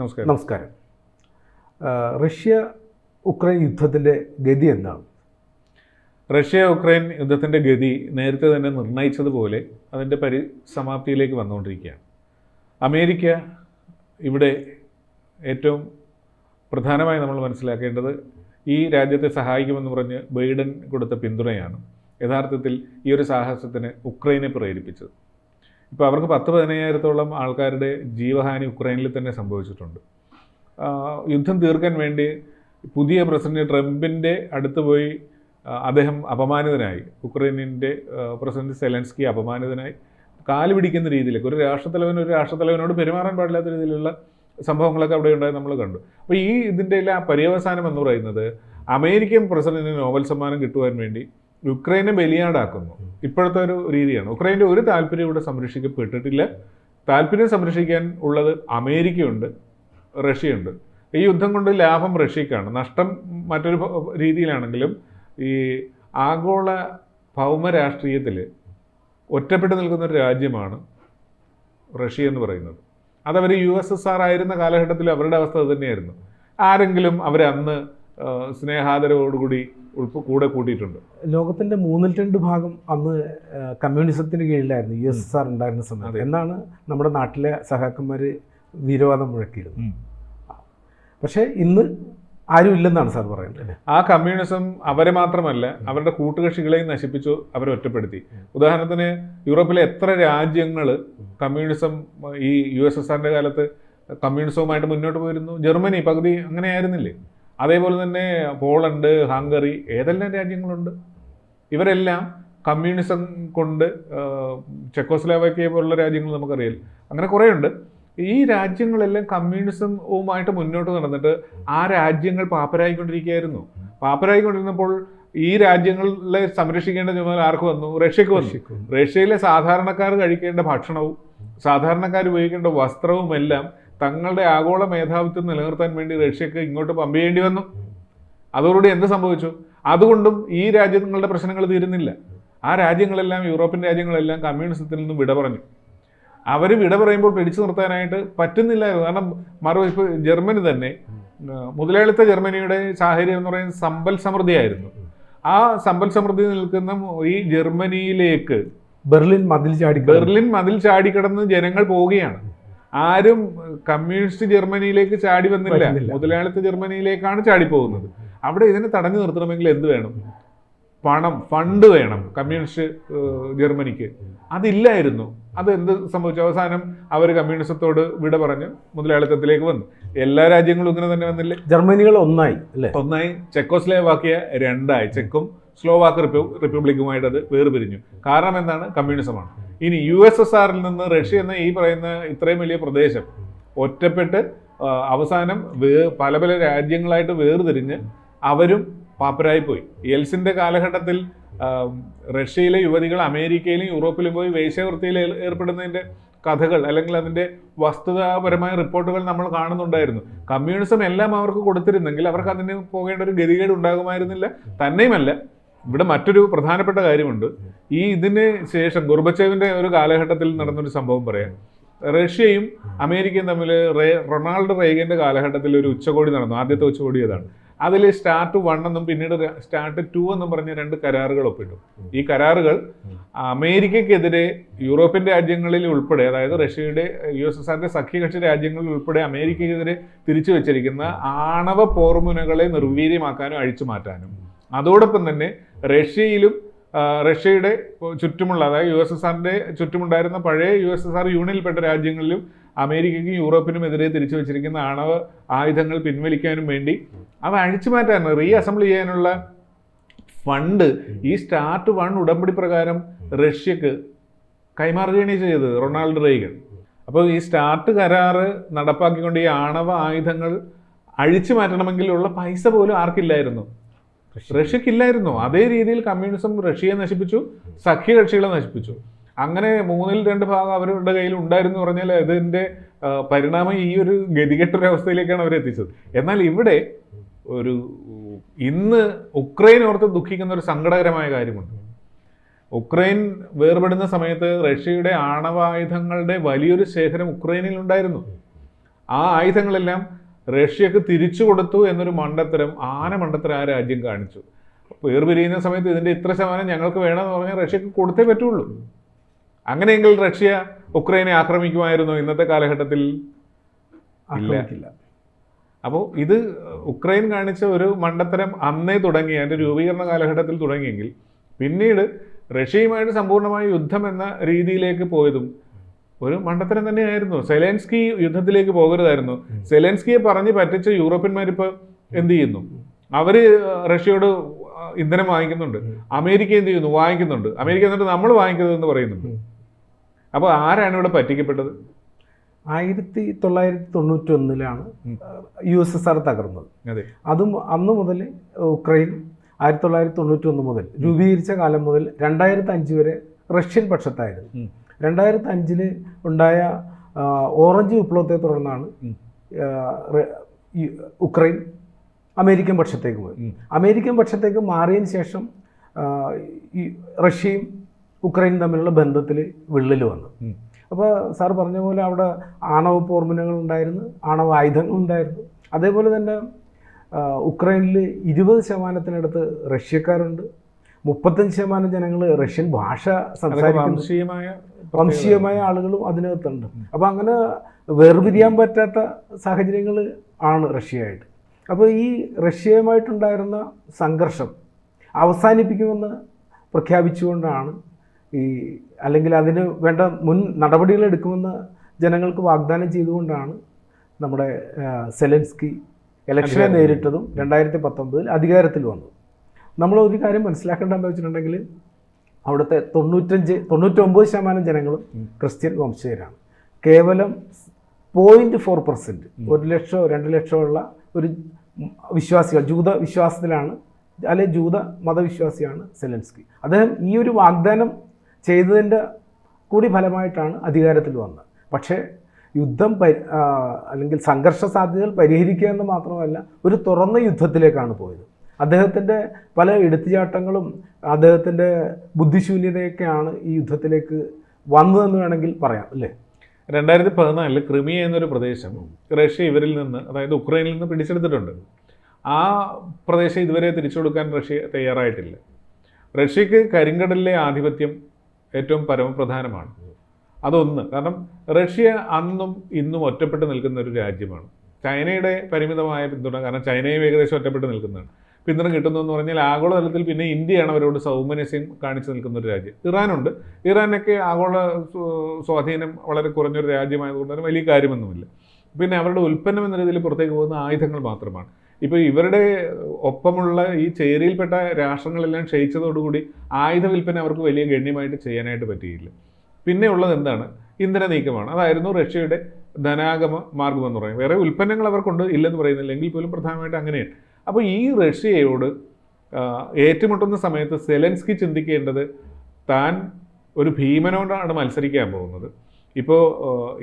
നമസ്കാരം. നമസ്കാരം. Russia Ukraine യുദ്ധത്തിന്റെ ഗതി എന്താണ്? റഷ്യ ഉക്രൈൻ യുദ്ധത്തിന്റെ ഗതി നേരത്തെ തന്നെ നിർണയിച്ചതുപോലെ അതിന്റെ പരിസമാപ്തിയിലേക്ക് വന്നുകൊണ്ടിരിക്കുകയാണ്. അമേരിക്ക ഇവിടെ ഏറ്റവും പ്രധാനമായി നമ്മൾ മനസ്സിലാക്കേണ്ടത് ഈ രാജ്യത്തെ സഹായിക്കുമെന്ന് പറഞ്ഞ് ബൈഡൻ കൊടുത്ത പിന്തുണയാണ്. യഥാർത്ഥത്തിൽ ഈ ഒരു സാഹസത്തിന് ഉക്രൈനെ പ്രേരിപ്പിച്ചത്. ഇപ്പോൾ അവർക്ക് പത്ത് പതിനയ്യായിരത്തോളം ആൾക്കാരുടെ ജീവഹാനി ഉക്രൈനിൽ തന്നെ സംഭവിച്ചിട്ടുണ്ട്. യുദ്ധം തീർക്കാൻ വേണ്ടി പുതിയ പ്രസിഡന്റ് ട്രംപിന്റെ അടുത്ത് പോയി അദ്ദേഹം അപമാനിതനായി. ഉക്രൈനിന്റെ പ്രസിഡന്റ് സെലൻസ്കി അപമാനിതനായി. കാൽ പിടിക്കുന്ന രീതിയിലേക്ക് ഒരു രാഷ്ട്രത്തലവൻ ഒരു രാഷ്ട്രത്തലവനോട് പെരുമാറാൻ പാടില്ലാത്ത രീതിയിലുള്ള സംഭവങ്ങളൊക്കെ അവിടെ ഉണ്ടായി നമ്മൾ കണ്ടു. അപ്പോൾ ഈ ഇതിന്റെ എല്ലാം പര്യവസാനം എന്ന് പറയുന്നത് അമേരിക്കൻ പ്രസിഡന്റിന് നോബൽ സമ്മാനം കിട്ടുവാൻ വേണ്ടി യുക്രൈനെ ബലിയാടാക്കുന്നു. ഇപ്പോഴത്തെ ഒരു രീതിയാണ്. ഉക്രൈന്റെ ഒരു താല്പര്യം ഇവിടെ സംരക്ഷിക്കപ്പെട്ടിട്ടില്ല. താല്പര്യം സംരക്ഷിക്കാൻ ഉള്ളത് അമേരിക്കയുണ്ട് റഷ്യയുണ്ട്. ഈ യുദ്ധം കൊണ്ട് ലാഭം റഷ്യക്കാണ്. നഷ്ടം മറ്റൊരു രീതിയിലാണെങ്കിലും ഈ ആഗോള ഭൗമ രാഷ്ട്രീയത്തിൽ ഒറ്റപ്പെട്ടു നിൽക്കുന്ന ഒരു രാജ്യമാണ് റഷ്യ എന്ന് പറയുന്നത്. അതവർ യു എസ് എസ് ആർ ആയിരുന്ന കാലഘട്ടത്തിൽ അവരുടെ അവസ്ഥ അത് തന്നെയായിരുന്നു. ആരെങ്കിലും അവരന്ന് സ്നേഹാദരവോടുകൂടി ഉൾപ്പ കൂടെ കൂട്ടിയിട്ടുണ്ട്. ലോകത്തിന്റെ മൂന്നിൽ രണ്ട് ഭാഗം അന്ന് കമ്മ്യൂണിസത്തിന് കീഴിലായിരുന്നു. യു എസ് എസ് ആർ ഉണ്ടായിരുന്ന സമയത്ത്. എന്നാണ് നമ്മുടെ നാട്ടിലെ സഹാക്കന്മാർ വീരവാദം മുഴക്കിയിരുന്നത്. പക്ഷേ ഇന്ന് ആരും ഇല്ലെന്നാണ് സാർ പറയുന്നത്. ആ കമ്മ്യൂണിസം അവരെ മാത്രമല്ല അവരുടെ കൂട്ടുകക്ഷികളെയും നശിപ്പിച്ചു അവരെ ഒറ്റപ്പെടുത്തി. ഉദാഹരണത്തിന് യൂറോപ്പിലെ എത്ര രാജ്യങ്ങൾ കമ്മ്യൂണിസം ഈ യു എസ് എസ് ആറിന്റെ കാലത്ത് കമ്മ്യൂണിസവുമായിട്ട് മുന്നോട്ട് പോയിരുന്നു. ജർമ്മനി പകുതി അങ്ങനെ ആയിരുന്നില്ലേ അതേപോലെ തന്നെ പോളണ്ട് ഹംഗറി ഏതെല്ലാം രാജ്യങ്ങളുണ്ട്? ഇവരെല്ലാം കമ്മ്യൂണിസം കൊണ്ട് ആ, പോലുള്ള രാജ്യങ്ങൾ നമുക്കറിയാം. അങ്ങനെ കുറേ ഉണ്ട് ഈ രാജ്യങ്ങളെല്ലാം കമ്മ്യൂണിസവുമായിട്ട് മുന്നോട്ട് നടന്നിട്ട് ആ രാജ്യങ്ങൾ പാപ്പരായിക്കൊണ്ടിരിക്കുകയായിരുന്നു. പാപ്പരായിക്കൊണ്ടിരുന്നപ്പോൾ ഈ രാജ്യങ്ങളെ സംരക്ഷിക്കേണ്ട ചുമതല ആർക്ക് വന്നു. റഷ്യക്ക് വന്നു. റഷ്യയിലെ സാധാരണക്കാർ കഴിക്കേണ്ട ഭക്ഷണവും സാധാരണക്കാർ ഉപയോഗിക്കേണ്ട വസ്ത്രവും എല്ലാം തങ്ങളുടെ ആഗോള മേധാവിത്വം നിലനിർത്താൻ വേണ്ടി റഷ്യക്ക് ഇങ്ങോട്ട് പമ്പ് ചെയ്യേണ്ടി വന്നു. അതോടുകൂടി എന്ത് സംഭവിച്ചു? അതുകൊണ്ടും ഈ രാജ്യങ്ങളുടെ പ്രശ്നങ്ങൾ തീരുന്നില്ല. ആ രാജ്യങ്ങളെല്ലാം യൂറോപ്യൻ രാജ്യങ്ങളെല്ലാം കമ്മ്യൂണിസത്തിൽ നിന്നും വിട പറഞ്ഞു. അവർ വിട പറയുമ്പോൾ പിടിച്ചു നിർത്താനായിട്ട് പറ്റുന്നില്ലായിരുന്നു. കാരണം മറു ഇപ്പോൾ ജർമ്മനി തന്നെ മുതലാളിത്ത ജർമ്മനിയുടെ സാഹചര്യം എന്ന് പറയുന്നത് സമ്പൽ സമൃദ്ധിയായിരുന്നു. ആ സമ്പൽ സമൃദ്ധി നിൽക്കുന്ന ഈ ജർമ്മനിയിലേക്ക് ബെർലിൻ മതിൽ ചാടി ബെർലിൻ മതിൽ ചാടിക്കടന്ന് ജനങ്ങൾ പോവുകയാണ്. ആരും കമ്മ്യൂണിസ്റ്റ് ജർമ്മനിയിലേക്ക് ചാടി വന്നില്ല. മുതലാളിത്ത ജർമ്മനിയിലേക്കാണ് ചാടി പോകുന്നത് അവിടെ ഇതിനെ തടഞ്ഞു നിർത്തണമെങ്കിൽ എന്ത് വേണം? പണം ഫണ്ട് വേണം കമ്മ്യൂണിസ്റ്റ് ജർമ്മനിക്ക്. അതില്ലായിരുന്നു. അത് എന്ത് സംഭവിച്ചു? അവസാനം അവർ കമ്മ്യൂണിസത്തോട് വിട പറഞ്ഞ് മുതലാളിത്തത്തിലേക്ക് വന്നു. എല്ലാ രാജ്യങ്ങളും ഇങ്ങനെ തന്നെ വന്നില്ലേ? ജർമ്മനികൾ ഒന്നായി അല്ലേ? ഒന്നായി. ചെക്കോസ്ലേവാക്കിയ രണ്ടായി. ചെക്കും സ്ലോവാക്ക് റിപ്പബ്ലിക്കുമായിട്ട് അത് വേർപിരിഞ്ഞു. കാരണം എന്താണ്? കമ്മ്യൂണിസമാണ്. ഇനി യു എസ് എസ് ആറിൽ നിന്ന് റഷ്യ എന്ന ഈ പറയുന്ന ഇത്രയും വലിയ പ്രദേശം ഒറ്റപ്പെട്ട് അവസാനം വേ പല പല രാജ്യങ്ങളായിട്ട് വേർതിരിഞ്ഞ് അവരും പാപ്പരായി പോയി. യെൽസിന്റെ കാലഘട്ടത്തിൽ റഷ്യയിലെ യുവതികൾ അമേരിക്കയിലും യൂറോപ്പിലും പോയി വേശ്യാവൃത്തിയിൽ ഏർപ്പെടുന്നതിന്റെ കഥകൾ അല്ലെങ്കിൽ അതിന്റെ വസ്തുതാപരമായ റിപ്പോർട്ടുകൾ നമ്മൾ കാണുന്നുണ്ടായിരുന്നു. കമ്മ്യൂണിസം എല്ലാം അവർക്ക് കൊടുത്തിരുന്നെങ്കിൽ അവർക്ക് അതിന് പോകേണ്ട ഒരു ഗതികേട് ഉണ്ടാകുമായിരുന്നില്ല. തന്നെയുമല്ല ഇവിടെ മറ്റൊരു പ്രധാനപ്പെട്ട കാര്യമുണ്ട്. ഈ ഇതിന് ശേഷം ഗുർബച്ചേവിന്റെ ഒരു കാലഘട്ടത്തിൽ നടന്നൊരു സംഭവം പറയാം. റഷ്യയും അമേരിക്കയും തമ്മിൽ റൊണാൾഡ് റേഗന്റെ കാലഘട്ടത്തിൽ ഒരു ഉച്ചകോടി നടന്നു. ആദ്യത്തെ ഉച്ചകോടി അതാണ് അതിൽ സ്റ്റാർട്ട് വൺ എന്നും പിന്നീട് സ്റ്റാർട്ട് ടു എന്നും പറഞ്ഞ രണ്ട് കരാറുകൾ ഒപ്പിട്ടു. ഈ കരാറുകൾ അമേരിക്കക്കെതിരെ യൂറോപ്യൻ രാജ്യങ്ങളിൽ ഉൾപ്പെടെ അതായത് റഷ്യയുടെ യു എസ് എസ് ആറിന്റെ സഖ്യകക്ഷി രാജ്യങ്ങളിൽ ഉൾപ്പെടെ അമേരിക്കക്കെതിരെ തിരിച്ചു വെച്ചിരിക്കുന്ന ആണവ പോർമുനകളെ നിർവീര്യമാക്കാനും അഴിച്ചു മാറ്റാനും. അതോടൊപ്പം തന്നെ റഷ്യയിലും റഷ്യയുടെ ചുറ്റുമുള്ള അതായത് യു എസ് എസ് ആറിന്റെ ചുറ്റുമുണ്ടായിരുന്ന പഴയ യു എസ് എസ് ആർ യൂണിയനിൽപ്പെട്ട രാജ്യങ്ങളിലും അമേരിക്കയ്ക്കും യൂറോപ്പിനും എതിരെ തിരിച്ചു വെച്ചിരിക്കുന്ന ആണവ ആയുധങ്ങൾ പിൻവലിക്കാനും വേണ്ടി അവ അഴിച്ചു മാറ്റാൻ റീ അസംബിൾ ചെയ്യാനുള്ള ഫണ്ട് ഈ സ്റ്റാർട്ട് വൺ ഉടമ്പടി പ്രകാരം റഷ്യക്ക് കൈമാറുകയാണ് ചെയ്തത് റൊണാൾഡ് റെയ്ഗൻ. അപ്പോൾ ഈ സ്റ്റാർട്ട് കരാറ് നടപ്പാക്കിക്കൊണ്ട് ഈ ആണവ ആയുധങ്ങൾ അഴിച്ചു മാറ്റണമെങ്കിലുള്ള പൈസ പോലും ആർക്കില്ലായിരുന്നു. റഷ്യക്കില്ലായിരുന്നു. അതേ രീതിയിൽ കമ്മ്യൂണിസം റഷ്യയെ നശിപ്പിച്ചു സഖ്യകക്ഷികളെ നശിപ്പിച്ചു. അങ്ങനെ മൂന്നിൽ രണ്ട് ഭാഗം അവരുടെ കയ്യിൽ ഉണ്ടായിരുന്നു പറഞ്ഞാൽ ഇതിന്റെ പരിണാമം ഈ ഒരു ഗതികെട്ടൊരവസ്ഥയിലേക്കാണ് അവർ എത്തിച്ചത്. എന്നാൽ ഇവിടെ ഒരു ഇന്ന് ഉക്രൈൻ ഓർത്ത് ദുഃഖിക്കുന്ന ഒരു സങ്കടകരമായ കാര്യമുണ്ട്. ഉക്രൈൻ വേർപെടുന്ന സമയത്ത് റഷ്യയുടെ ആണവായുധങ്ങളുടെ വലിയൊരു ശേഖരം ഉക്രൈനിൽ ഉണ്ടായിരുന്നു. ആ ആയുധങ്ങളെല്ലാം റഷ്യക്ക് തിരിച്ചു കൊടുത്തു എന്നൊരു മണ്ടത്തരം ആന മണ്ടത്തരം ആ രാജ്യം കാണിച്ചു. വേർപിരിയുന്ന സമയത്ത് ഇതിന്റെ ഇത്ര ശതമാനം ഞങ്ങൾക്ക് വേണമെന്ന് പറഞ്ഞാൽ റഷ്യക്ക് കൊടുത്തേ പറ്റുള്ളൂ. അങ്ങനെയെങ്കിൽ റഷ്യ ഉക്രൈനെ ആക്രമിക്കുമായിരുന്നു ഇന്നത്തെ കാലഘട്ടത്തിൽ? ആക്രമിക്കില്ല. അപ്പോൾ ഇത് ഉക്രൈൻ കാണിച്ച ഒരു മണ്ടത്തരം അന്നേ തുടങ്ങി അതിന്റെ രൂപീകരണ കാലഘട്ടത്തിൽ തുടങ്ങിയെങ്കിൽ പിന്നീട് റഷ്യയുമായിട്ട് സമ്പൂർണമായ യുദ്ധം എന്ന രീതിയിലേക്ക് പോയതും ഒരു മണ്ടത്തരം തന്നെയായിരുന്നു. സെലൻസ്കി യുദ്ധത്തിലേക്ക് പോകരുതായിരുന്നു. സെലൻസ്കിയെ പറഞ്ഞ് പറ്റിച്ച യൂറോപ്യന്മാരിപ്പോൾ എന്ത് ചെയ്യുന്നു? അവർ റഷ്യയോട് ഇന്ധനം വാങ്ങിക്കുന്നുണ്ട്. അമേരിക്ക എന്ത് ചെയ്യുന്നു? വാങ്ങിക്കുന്നുണ്ട്. അമേരിക്ക എന്നിട്ട് നമ്മൾ വാങ്ങിക്കുന്നതെന്ന് പറയുന്നുണ്ട്. അപ്പോൾ ആരാണ് ഇവിടെ പറ്റിക്കപ്പെട്ടത്? ആയിരത്തി തൊള്ളായിരത്തി തൊണ്ണൂറ്റി ഒന്നിലാണ് യു എസ് എസ് ആർ തകർന്നത്. അതെ. അന്ന് മുതൽ ഉക്രൈൻ ആയിരത്തി തൊള്ളായിരത്തി തൊണ്ണൂറ്റി ഒന്ന് മുതൽ രൂപീകരിച്ച കാലം മുതൽ രണ്ടായിരത്തി അഞ്ച് വരെ റഷ്യൻ പക്ഷത്തായിരുന്നു. രണ്ടായിരത്തി അഞ്ചിൽ ഉണ്ടായ ഓറഞ്ച് വിപ്ലവത്തെ തുടർന്നാണ് ഉക്രൈൻ അമേരിക്കൻ പക്ഷത്തേക്ക് പോയി അമേരിക്കൻ പക്ഷത്തേക്ക് മാറിയതിന് ശേഷം ഈ റഷ്യയും ഉക്രൈനും തമ്മിലുള്ള ബന്ധത്തിൽ വിള്ളൽ വന്നു. അപ്പോൾ സാർ പറഞ്ഞ പോലെ അവിടെ ആണവ പോർമുനകൾ ഉണ്ടായിരുന്നു ആണവ ആയുധങ്ങൾ ഉണ്ടായിരുന്നു. അതേപോലെ തന്നെ ഉക്രൈനിൽ ഇരുപത് ശതമാനത്തിനടുത്ത് റഷ്യക്കാരുണ്ട്. മുപ്പത്തഞ്ച് ശതമാനം ജനങ്ങൾ റഷ്യൻ ഭാഷ സംസാരിക്കുന്നു. വംശീയമായ ആളുകളും അതിനകത്തുണ്ട്. അപ്പോൾ അങ്ങനെ വേർപിരിയാൻ പറ്റാത്ത സാഹചര്യങ്ങൾ ആണ് റഷ്യയായിട്ട്. അപ്പോൾ ഈ റഷ്യയുമായിട്ടുണ്ടായിരുന്ന സംഘർഷം അവസാനിപ്പിക്കുമെന്ന് പ്രഖ്യാപിച്ചുകൊണ്ടാണ് ഈ അല്ലെങ്കിൽ അതിന് വേണ്ട മുൻ നടപടികൾ എടുക്കുമെന്ന് ജനങ്ങൾക്ക് വാഗ്ദാനം ചെയ്തുകൊണ്ടാണ് നമ്മുടെ സെലൻസ്കി ഇലക്ഷനെ. നേരിട്ടതും രണ്ടായിരത്തി പത്തൊമ്പതിൽ അധികാരത്തിൽ വന്നു നമ്മൾ ഒരു കാര്യം മനസ്സിലാക്കേണ്ടതെന്ന് വെച്ചിട്ടുണ്ടെങ്കിൽ അവിടുത്തെ തൊണ്ണൂറ്റഞ്ച് തൊണ്ണൂറ്റൊമ്പത് ശതമാനം ജനങ്ങളും ക്രിസ്ത്യൻ വംശജരാണ്. കേവലം പോയിന്റ് ഫോർ പെർസെന്റ് ഒരു ലക്ഷമോ രണ്ട് ലക്ഷമോ ഉള്ള ഒരു വിശ്വാസികൾ ജൂത വിശ്വാസത്തിലാണ് അല്ലെ ജൂത മതവിശ്വാസിയാണ് സെലൻസ്കി. അദ്ദേഹം ഈ ഒരു വാഗ്ദാനം ചെയ്തതിന്റെ കൂടി ഫലമായിട്ടാണ് അധികാരത്തിൽ വന്നത്. പക്ഷേ യുദ്ധം പരി അല്ലെങ്കിൽ സംഘർഷ സാധ്യതകൾ പരിഹരിക്കുക എന്ന് മാത്രമല്ല ഒരു തുറന്ന യുദ്ധത്തിലേക്കാണ് പോയത്. അദ്ദേഹത്തിന്റെ പല എടുത്തുചാട്ടങ്ങളും അദ്ദേഹത്തിന്റെ ബുദ്ധിശൂന്യതയൊക്കെയാണ് ഈ യുദ്ധത്തിലേക്ക് വന്നതെന്ന് വേണമെങ്കിൽ പറയാം അല്ലേ? രണ്ടായിരത്തി പതിനാലിൽ ക്രിമിയ എന്നൊരു പ്രദേശം റഷ്യ ഇവരിൽ നിന്ന് അതായത് ഉക്രൈനിൽ നിന്ന് പിടിച്ചെടുത്തിട്ടുണ്ട്. ആ പ്രദേശം ഇതുവരെ തിരിച്ചു കൊടുക്കാൻ റഷ്യ തയ്യാറായിട്ടില്ല. റഷ്യക്ക് കരിങ്കടലിലെ ആധിപത്യം ഏറ്റവും പരമപ്രധാനമാണ്. അതൊന്ന്. കാരണം റഷ്യ അന്നും ഇന്നും ഒറ്റപ്പെട്ട് നിൽക്കുന്ന ഒരു രാജ്യമാണ്. ചൈനയുടെ പരിമിതമായ പിന്തുണ കാരണം ചൈനയും ഏകദേശം ഒറ്റപ്പെട്ട് നിൽക്കുന്നതാണ്. പിന്തുണ കിട്ടുന്നു എന്ന് പറഞ്ഞാൽ ആഗോളതലത്തിൽ പിന്നെ ഇന്ത്യയാണ് അവരോട് സൗമനസ്യം കാണിച്ചു നിൽക്കുന്ന ഒരു രാജ്യം. ഇറാനുണ്ട്. ഇറാനൊക്കെ ആഗോള സ്വാ- സ്വാധീനം വളരെ കുറഞ്ഞൊരു രാജ്യമായതുകൊണ്ട് തന്നെ വലിയ കാര്യമൊന്നുമില്ല. പിന്നെ അവരുടെ ഉൽപ്പന്നം എന്ന രീതിയിൽ പുറത്തേക്ക് പോകുന്ന ആയുധങ്ങൾ മാത്രമാണ്. ഇപ്പോൾ ഇവരുടെ ഒപ്പമുള്ള ഈ ചേരിയിൽപ്പെട്ട രാഷ്ട്രങ്ങളെല്ലാം ക്ഷയിച്ചതോടുകൂടി ആയുധ വിൽപ്പന അവർക്ക് വലിയ ഗണ്യമായിട്ട് ചെയ്യാനായിട്ട് പറ്റിയില്ല. പിന്നെ ഉള്ളത് എന്താണ്? ഇന്ധന നീക്കമാണ്. അതായിരുന്നു റഷ്യയുടെ ധനാഗമ മാർഗം എന്ന് പറയുന്നത്. വേറെ ഉൽപ്പന്നങ്ങൾ അവർക്കുണ്ട് ഇല്ലെന്ന് പറയുന്നില്ല. എങ്കിൽ പോലും പ്രധാനമായിട്ട് അങ്ങനെയാണ്. അപ്പോൾ ഈ റഷ്യയോട് ഏറ്റുമുട്ടുന്ന സമയത്ത് സെലൻസ്കി ചിന്തിക്കേണ്ടത് താൻ ഒരു ഭീമനോടാണ് മത്സരിക്കാൻ പോകുന്നത്. ഇപ്പോൾ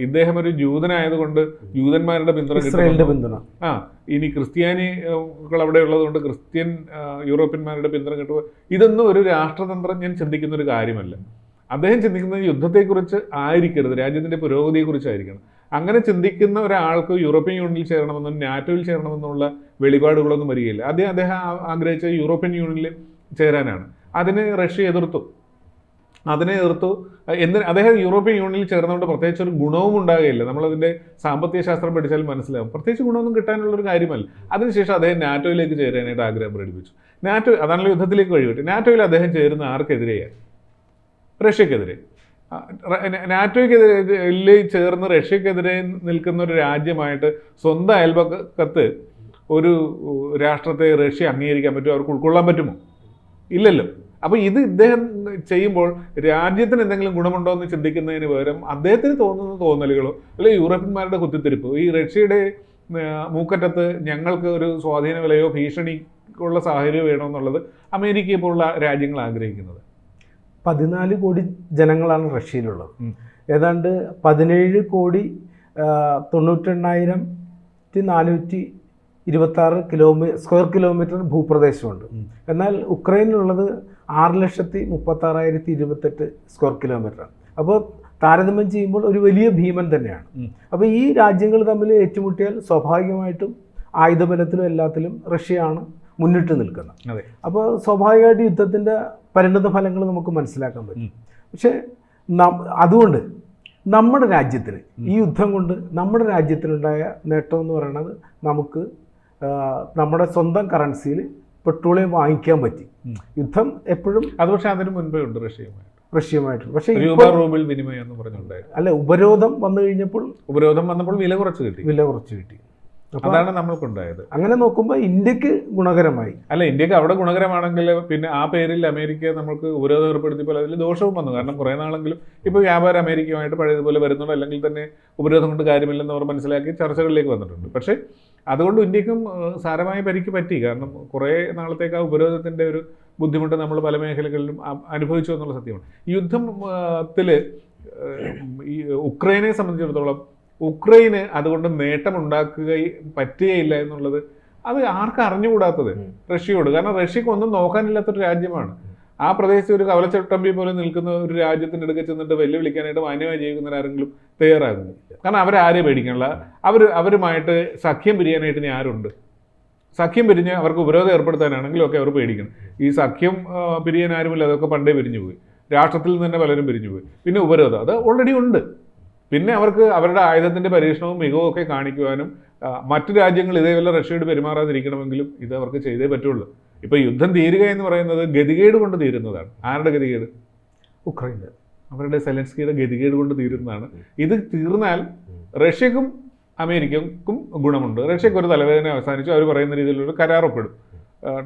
ഇദ്ദേഹം ഒരു ജൂതനായതുകൊണ്ട് ജൂതന്മാരുടെ പിന്തുണ ഇസ്രയേലിന്റെ പിന്തുണ. ആ ഇനി ക്രിസ്ത്യാനികൾ അവിടെ ഉള്ളതുകൊണ്ട് ക്രിസ്ത്യൻ യൂറോപ്യന്മാരുടെ പിന്തുണ കിട്ടുക ഇതൊന്നും ഒരു രാഷ്ട്രതന്ത്രജ്ഞൻ ചിന്തിക്കുന്ന ഒരു കാര്യമല്ല. അദ്ദേഹം ചിന്തിക്കുന്നത് യുദ്ധത്തെക്കുറിച്ച് ആയിരിക്കരുത് രാജ്യത്തിന്റെ പുരോഗതിയെക്കുറിച്ചായിരിക്കണം. അങ്ങനെ ചിന്തിക്കുന്ന ഒരാൾക്ക് യൂറോപ്യൻ യൂണിയനിൽ ചേരണമെന്നും നാറ്റോയിൽ ചേരണമെന്നുള്ള വെളിപാടുകളൊന്നും വരികയില്ല. അദ്ദേഹം ആ- ആഗ്രഹിച്ച യൂറോപ്യൻ യൂണിയനിൽ ചേരാനാണ്. അതിന് റഷ്യ എതിർത്തു. അതിനെ എതിർത്തു. എന്തിന്? അദ്ദേഹം യൂറോപ്യൻ യൂണിയനിൽ ചേർന്നുകൊണ്ട് പ്രത്യേകിച്ച് ഒരു ഗുണവും ഉണ്ടാകുകയില്ല. നമ്മളതിന്റെ സാമ്പത്തിക ശാസ്ത്രം പഠിച്ചാൽ മനസ്സിലാവും. പ്രത്യേകിച്ച് ഗുണമൊന്നും കിട്ടാനുള്ള ഒരു കാര്യമല്ല. അതിനുശേഷം അദ്ദേഹം നാറ്റോയിലേക്ക് ചേരാനായിട്ട് ആഗ്രഹം പ്രകടിപ്പിച്ചു. നാറ്റോ അതാണല്ലോ യുദ്ധത്തിലേക്ക് വഴിപെട്ടു നാറ്റോയിൽ അദ്ദേഹം ചേരുന്ന ആർക്കെതിരെയാണ്? റഷ്യക്കെതിരെ. നാറ്റോയ്ക്കെതിരെ ചേർന്ന് റഷ്യക്കെതിരെ നിൽക്കുന്ന ഒരു രാജ്യമായിട്ട് സ്വന്തം അയൽപക്കത്ത് ഒരു രാഷ്ട്രത്തെ റഷ്യ അംഗീകരിക്കാൻ പറ്റുമോ? അവർക്ക് ഉൾക്കൊള്ളാൻ പറ്റുമോ? ഇല്ലല്ലോ. അപ്പോൾ ഇത് ഇദ്ദേഹം ചെയ്യുമ്പോൾ രാജ്യത്തിന് എന്തെങ്കിലും ഗുണമുണ്ടോ എന്ന് ചിന്തിക്കുന്നതിന് പകരം അദ്ദേഹത്തിന് തോന്നുന്ന തോന്നലുകളോ അല്ലെങ്കിൽ യൂറോപ്യന്മാരുടെ കുത്തിത്തിരിപ്പ് ഈ റഷ്യയുടെ മൂക്കറ്റത്ത് ഞങ്ങൾക്ക് ഒരു സ്വാധീന വിലയോ ഭീഷണിക്കുള്ള സാഹചര്യം വേണമെന്നുള്ളത് അമേരിക്കയെ പോലുള്ള രാജ്യങ്ങൾ ആഗ്രഹിക്കുന്നത്. പതിനാല് കോടി ജനങ്ങളാണ് റഷ്യയിലുള്ളത്. ഏതാണ്ട് പതിനേഴ് കോടി തൊണ്ണൂറ്റെണ്ണായിരത്തി നാനൂറ്റി ഇരുപത്താറ് കിലോമീ സ്ക്വയർ കിലോമീറ്റർ ഭൂപ്രദേശമുണ്ട്. എന്നാൽ ഉക്രൈനിലുള്ളത് ആറ് ലക്ഷത്തി മുപ്പത്താറായിരത്തി ഇരുപത്തെട്ട് സ്ക്വയർ കിലോമീറ്റർ അപ്പോൾ താരതമ്യം ചെയ്യുമ്പോൾ ഒരു വലിയ ഭീമൻ തന്നെയാണ്. അപ്പോൾ ഈ രാജ്യങ്ങൾ തമ്മിൽ ഏറ്റുമുട്ടിയാൽ സ്വാഭാവികമായിട്ടും ആയുധബലത്തിലും എല്ലാത്തിലും റഷ്യയാണ് മുന്നിട്ട് നിൽക്കുന്നത് അപ്പോൾ സ്വാഭാവികമായിട്ട് യുദ്ധത്തിന്റെ പരിണത ഫലങ്ങൾ നമുക്ക് മനസ്സിലാക്കാൻ പറ്റും. പക്ഷേ അതുകൊണ്ട് നമ്മുടെ രാജ്യത്തിന് ഈ യുദ്ധം കൊണ്ട് നമ്മുടെ രാജ്യത്തിനുണ്ടായ നേട്ടം എന്ന് പറയുന്നത് നമുക്ക് നമ്മുടെ സ്വന്തം കറൻസിയിൽ പെട്രോളിയം വാങ്ങിക്കാൻ പറ്റി. യുദ്ധം എപ്പോഴും അത് പക്ഷെ അതിന് മുൻപേ ഉണ്ട് റഷ്യയുമായി റഷ്യയുമായിട്ടുണ്ട് പക്ഷേ റൂബിൾ വിനിമയം എന്ന് പറഞ്ഞുണ്ടായിരുന്നു. അല്ല ഉപരോധം വന്നു കഴിഞ്ഞപ്പോൾ ഉപരോധം വന്നപ്പോൾ വില കുറച്ച് കിട്ടി. വില കുറച്ച് കിട്ടി. അതാണ് നമ്മൾക്കുണ്ടായത്. അങ്ങനെ നോക്കുമ്പോൾ ഇന്ത്യയ്ക്ക് ഗുണകരമായി. അല്ല ഇന്ത്യയ്ക്ക് അവിടെ ഗുണകരമാണെങ്കിൽ പിന്നെ ആ പേരിൽ അമേരിക്ക നമ്മൾക്ക് ഉപരോധം ഏർപ്പെടുത്തിയപ്പോൾ അതിൽ ദോഷവും വന്നു. കാരണം കുറേ നാളെങ്കിലും ഇപ്പോൾ വ്യാപാരം അമേരിക്കയുമായിട്ട് പഴയതുപോലെ വരുന്നുണ്ട്. അല്ലെങ്കിൽ തന്നെ ഉപരോധം കൊണ്ട് കാര്യമില്ലെന്ന് അവർ മനസ്സിലാക്കി ചർച്ചകളിലേക്ക് വന്നിട്ടുണ്ട്. പക്ഷേ അതുകൊണ്ട് ഇന്ത്യക്കും സാരമായ പരിക്ക് പറ്റി. കാരണം കുറേ നാളത്തേക്ക് ആ ഉപരോധത്തിന്റെ ഒരു ബുദ്ധിമുട്ട് നമ്മൾ പല മേഖലകളിലും അനുഭവിച്ചു എന്നുള്ള സത്യമാണ്. യുദ്ധത്തിൽ ഈ ഉക്രൈനെ സംബന്ധിച്ചിടത്തോളം ഉക്രൈന് അതുകൊണ്ട് നേട്ടമുണ്ടാക്കുക പറ്റുകയില്ല എന്നുള്ളത് അത് ആർക്കും അറിഞ്ഞുകൂടാത്തത് റഷ്യയോട്. കാരണം റഷ്യക്ക് ഒന്നും നോക്കാനില്ലാത്തൊരു രാജ്യമാണ്. ആ പ്രദേശത്ത് ഒരു കവലച്ചട്ടമ്പി പോലെ നിൽക്കുന്ന ഒരു രാജ്യത്തിന്റെ അടുക്ക ചെന്നിട്ട് വെല്ലുവിളിക്കാനായിട്ട് മാന്യമായി ജീവിക്കുന്ന ആരെങ്കിലും തയ്യാറാകുന്നു കാരണം അവരാരെ പേടിക്കാനുള്ള? അവർ അവരുമായിട്ട് സഖ്യം പിരിയാനായിട്ട് ഇനി ആരുണ്ട്? സഖ്യം പിരിഞ്ഞ് അവർക്ക് ഉപരോധം ഏർപ്പെടുത്താനാണെങ്കിലും ഒക്കെ അവർ പേടിക്കണം. ഈ സഖ്യം പിരിയാൻ ആരുമില്ല. അതൊക്കെ പണ്ടേ പിരിഞ്ഞു പോയി രാഷ്ട്രത്തിൽ നിന്ന് തന്നെ പലരും പിരിഞ്ഞു പോയി പിന്നെ ഉപരോധം. അത് ഓൾറെഡി ഉണ്ട്. പിന്നെ അവർക്ക് അവരുടെ ആയുധത്തിന്റെ പരീക്ഷണവും മികവും ഒക്കെ കാണിക്കുവാനും മറ്റു രാജ്യങ്ങൾ ഇതേപോലെ റഷ്യയോട് പെരുമാറാതിരിക്കണമെങ്കിലും ഇത് അവർക്ക് ചെയ്തേ പറ്റുള്ളൂ. ഇപ്പൊ യുദ്ധം തീരുക എന്ന് പറയുന്നത് ഗതികേട് കൊണ്ട് തീരുന്നതാണ്. ആരുടെ ഗതികേട്? ഉക്രൈന്റെ അവരുടെ സെലൻസ്കിയുടെ ഗതികേട് കൊണ്ട് തീരുന്നതാണ്. ഇത് തീർന്നാൽ റഷ്യക്കും അമേരിക്കക്കും ഗുണമുണ്ട്. റഷ്യക്ക് ഒരു തലവേദന അവസാനിച്ചു. അവർ പറയുന്ന രീതിയിലൊരു കരാർ ഒപ്പിടും.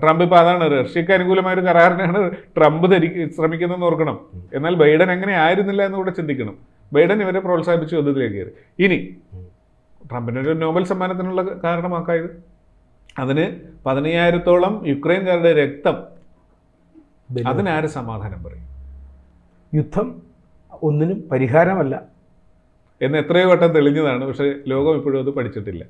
ട്രംപ് ഇപ്പോൾ അതാണ്. റഷ്യക്ക് അനുകൂലമായ ഒരു കരാറിനാണ് ട്രംപ് ധരി ശ്രമിക്കുന്നതെന്ന് ഓർക്കണം. എന്നാൽ ബൈഡൻ അങ്ങനെ ആയിരുന്നില്ല എന്ന് കൂടെ ചിന്തിക്കണം. ബൈഡൻ ഇവരെ പ്രോത്സാഹിപ്പിച്ച് യുദ്ധത്തിലേക്ക് കയറി. ഇനി ട്രംപിന്റെ ഒരു നോബൽ സമ്മാനത്തിനുള്ള കാരണമാക്കായത്? അതിന് പതിനയ്യായിരത്തോളം യുക്രൈൻകാരുടെ രക്തം അതിനാര് സമാധാനം പറയും? യുദ്ധം ഒന്നിനും പരിഹാരമല്ല. എന്ന് എത്രയോ വട്ടം തെളിഞ്ഞതാണ്. പക്ഷേ ലോകം ഇപ്പോഴും അത് പഠിച്ചിട്ടില്ല.